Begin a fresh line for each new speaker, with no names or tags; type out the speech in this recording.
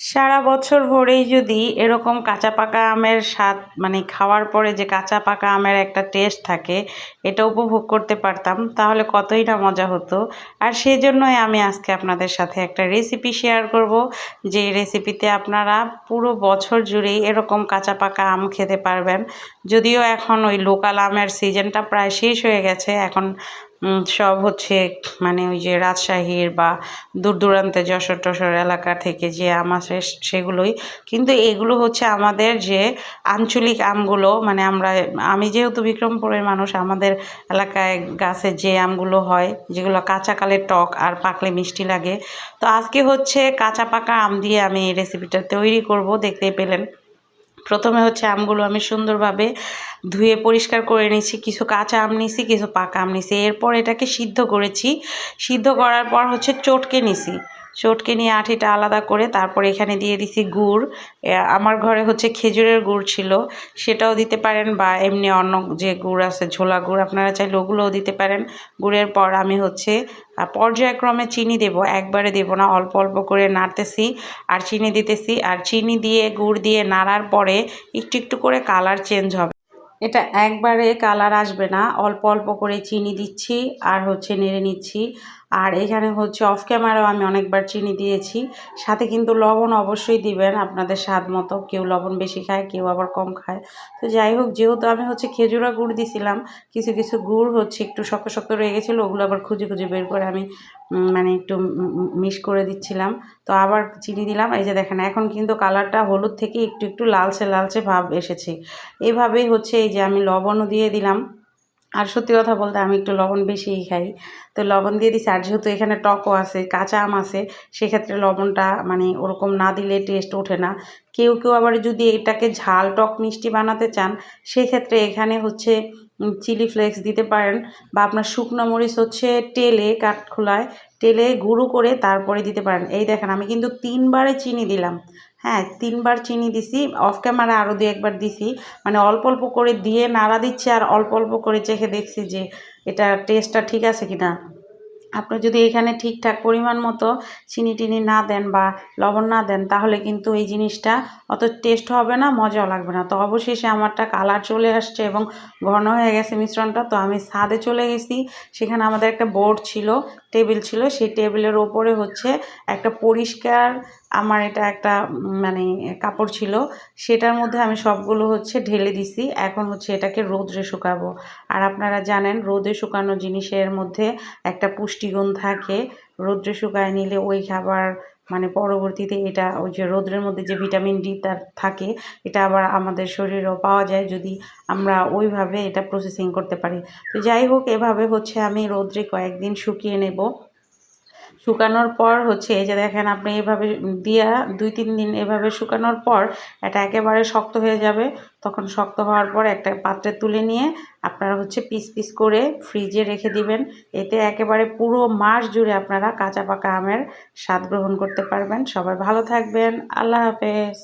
সারা বছর ভরেই যদি এরকম কাঁচা পাকা আমের স্বাদ মানে খাওয়ার পরে যে কাঁচা পাকা আমের একটা টেস্ট থাকে, এটা উপভোগ করতে পারতাম, তাহলে কতই না মজা হতো। আর সেই জন্যই আমি আজকে আপনাদের সাথে একটা রেসিপি শেয়ার করব, যে রেসিপিতে আপনারা পুরো বছর জুড়েই এরকম কাঁচা পাকা আম খেতে পারবেন। যদিও এখন ওই লোকাল আমের সিজনটা প্রায় শেষ হয়ে গেছে, এখন সব হচ্ছে মানে ওই যে রাজশাহীর বা দূর দূরান্তে যশোর টশোর এলাকা থেকে যে আম আসে সেগুলোই। কিন্তু এগুলো হচ্ছে আমাদের যে আঞ্চলিক আমগুলো মানে আমরা, আমি যেহেতু বিক্রমপুরের মানুষ, আমাদের এলাকায় গাছে যে আমগুলো হয়, যেগুলো কাঁচাকালে টক আর পাকলে মিষ্টি লাগে। তো আজকে হচ্ছে কাঁচা পাকা আম দিয়ে আমি এই রেসিপিটা তৈরি করব, দেখতেই পেলেন। প্রথমে হচ্ছে আমগুলো আমি সুন্দরভাবে ধুয়ে পরিষ্কার করে নিয়েছি, কিছু কাঁচা আম নিছি কিছু পাকা আম নিছি এরপর এটাকে সিদ্ধ করেছি। সিদ্ধ করার পর হচ্ছে চটকে নিছি। চটকে নিয়ে আঠিটা আলাদা করে তারপর এখানে দিয়ে দিছি গুড়। আমার ঘরে হচ্ছে খেজুরের গুড় ছিল, সেটাও দিতে পারেন বা এমনি অন্য যে গুড় আছে, ঝোলা গুড়, আপনারা চাইলে ওগুলোও দিতে পারেন। গুড়ের পর আমি হচ্ছে পর্যায়ক্রমে চিনি দেব, একবারে দেব না, অল্প অল্প করে নাড়তেছি আর চিনি দিতেছি। আর চিনি দিয়ে গুড় দিয়ে নাড়ার পরে একটু একটু করে কালার চেঞ্জ হবে। এটা একবারে কালার আসবে না, অল্প অল্প করে চিনি দিচ্ছি আর হচ্ছে নেড়ে নিচ্ছি। আর এখানে হচ্ছে অফ ক্যামেরাও আমি অনেকবার চিনি দিয়েছি। সাথে কিন্তু লবণ অবশ্যই দিবেন, আপনাদের স্বাদ মতো। কেউ লবণ বেশি খায়, কেউ আবার কম খায়। তো যাই হোক, যেহেতু আমি হচ্ছে খেজুরা গুড় দিছিলাম, কিছু কিছু গুড় হচ্ছে একটু শক্ত শক্ত রয়ে গেছিল, ওগুলো আবার খুঁজে খুঁজে বের করে আমি মানে একটু মিশ করে দিচ্ছিলাম। তো আবার চিনি দিলাম। এই যে দেখেন, এখন কিন্তু কালারটা হলুদ থেকে একটু একটু লালচে লালচে ভাব এসেছে। এভাবেই হচ্ছে এই যে আমি লবণও দিয়ে দিলাম। আর সত্যি কথা বলতে আমি একটু লবণ বেশিই খাই। তো লবণ দিয়ে দিছি, আর যেহেতু এখানে টকও আছে, কাঁচা আম আছে, সেক্ষেত্রে লবণটা মানে ওরকম না দিলে টেস্ট ওঠে না। কেউ কেউ আবার যদি এটাকে ঝাল টক মিষ্টি বানাতে চান, সেক্ষেত্রে এখানে হচ্ছে চিলি ফ্লেক্স দিতে পারেন বা আপনার শুকনো মরিচ হচ্ছে টেলে কাঠখোলায় টেলে গুঁড়ো করে তারপরে দিতে পারেন। এই দেখেন, আমি কিন্তু তিনবারে চিনি দিলাম। হ্যাঁ তিনবার চিনি দিছি অফ ক্যামেরা আরও দু একবার দিছি। মানে অল্প অল্প করে দিয়ে নাড়া দিচ্ছে আর অল্প অল্প করে চেখে দেখছি যে এটা টেস্টটা ঠিক আছে কি না আপনি যদি এখানে ঠিকঠাক পরিমাণ মতো চিনি টিনি না দেন বা লবণ না দেন, তাহলে কিন্তু এই জিনিসটা অত টেস্ট হবে না, মজাও লাগবে না। তো অবশেষে আমারটা কালার চলে আসছে এবং ঘন হয়ে গেছে মিশ্রণটা। তো আমি ছাদে চলে গেছি, সেখানে আমাদের একটা বোর্ড ছিল টেবিল ছিল, সেই টেবিলের ওপরে হচ্ছে একটা পরিষ্কার আমার এটা একটা মানে কাপড় ছিল। সেটার মধ্যে আমি সবগুলো হচ্ছে ঢেলে দিছি। এখন হচ্ছে এটাকে রোদ্রে শুকাবো। আর আপনারা জানেন, রোদে শুকানো জিনিসের মধ্যে একটা পুষ্টিগুণ থাকে। রোদ্রে শুকায় নিলে ওই খাবার মানে পরবর্তীতে এটা, ওই যে রোদ্রের মধ্যে যে ভিটামিন ডি তার থাকে, এটা আবার আমাদের শরীরেও পাওয়া যায় যদি আমরা ওইভাবে এটা প্রসেসিং করতে পারি। তো যাই হোক, এভাবে হচ্ছে আমি রোদ্রে কয়েকদিন শুকিয়ে নেব। শুকানোর পর হচ্ছে এই যে দেখেন আপনি এভাবে দিয়া দুই তিন দিন এভাবে শুকানোর পর এটা একেবারে শক্ত হয়ে যাবে। তখন শক্ত হওয়ার পর একটা পাত্রে তুলে নিয়ে আপনারা হচ্ছে পিস পিস করে ফ্রিজে রেখে দিবেন। এতে একেবারে পুরো মাস জুড়ে আপনারা কাঁচা পাকা আমের স্বাদ গ্রহণ করতে পারবেন। সবাই ভালো থাকবেন। আল্লাহ হাফেজ।